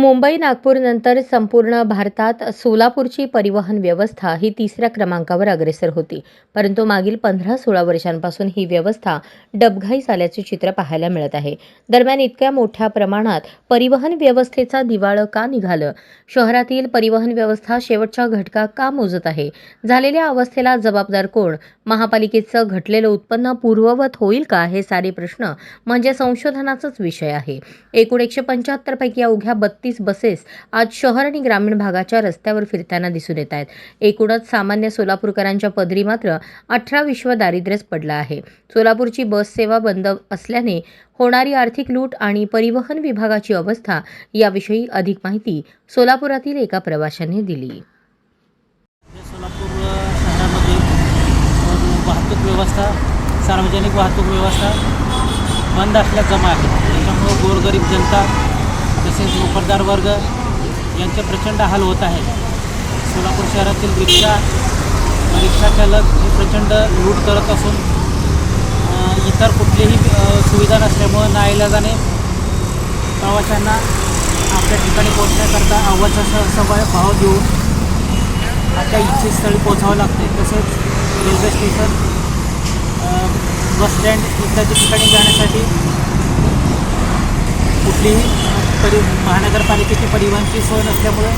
मुंबई नागपूरनंतर संपूर्ण भारतात सोलापूरची परिवहन व्यवस्था ही तिसऱ्या क्रमांकावर अग्रेसर होती. परंतु मागील पंधरा सोळा वर्षांपासून ही व्यवस्था डबघाईस आल्याचे चित्र पाहायला मिळत आहे. दरम्यान इतक्या मोठ्या प्रमाणात परिवहन व्यवस्थेचा दिवाळं का निघालं? शहरातील परिवहन व्यवस्था शेवटच्या घटका का मोजत आहे? झालेल्या अवस्थेला जबाबदार कोण? महापालिकेचं घटलेलं उत्पन्न पूर्ववत होईल का? हे सारे प्रश्न म्हणजे संशोधनाचाच विषय आहे. एकूण एकशे पंच्याहत्तर पैकी अवघ्या बत्तीस बसेस आज शहर आणि ग्रामीण भागाच्या रस्त्यावर फिरताना दिसून येत आहेत. एकूणच सामान्य सोलापूरकरांच्या पदरी मात्र अठरा विश्व दारिद्र्यच पडलं आहे. सोलापूरची बस सेवा बंद असल्याने होणारी आर्थिक लूट आणि परिवहन विभागाची अवस्था याविषयी अधिक माहिती सोलापुरातील एका प्रवाशांनी दिली. सोलापूर शहरामध्ये वाहतूक व्यवस्था सार्वजनिक वाहतूक व्यवस्था बंद असल्या जमा आहे. त्याच्यामुळं गोरगरीब जनता तसेच नोकरदार वर्ग यांचे प्रचंड हाल होत आहे. सोलापूर शहरातील रिक्षा रिक्षा चालक हे प्रचंड लूट करत असून इतर कुठलीही सुविधा नसल्यामुळं नाईलाजाने प्रवाशांना आपल्या ठिकाणी पोहोचण्याकरता आव्हाचा सवय भाव देऊन आपल्या इच्छित स्थळी पोचावं लागते. तसेच रेल्वे स्टेशन बस स्टँड इत्यादी ठिकाणी जाण्यासाठी कुठलीही परि महानगरपालिकेची परिवहनची सोय नसल्यामुळे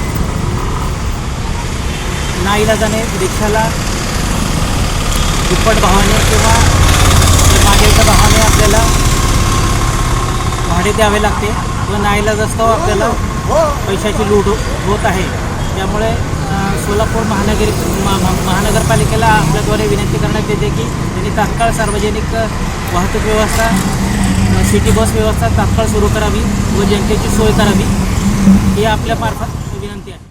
नाईलाजाने रिक्षाला दुप्पट भावाने किंवा मागेच्या भावाने आपल्याला भाडे द्यावे लागते. व नाईला असतो आपल्याला पैशाची लूट हो-, होत आहे. त्यामुळे सोलापूर महानगरी महा- महानगरपालिकेला आपल्याद्वारे विनंती करण्यात येते की त्यांनी तात्काळ सार्वजनिक वाहतूक व्यवस्था सिटी बस व्यवस्था तात्काळ सुरू करावी व जनतेची सोय करावी हे आपल्या मार्फत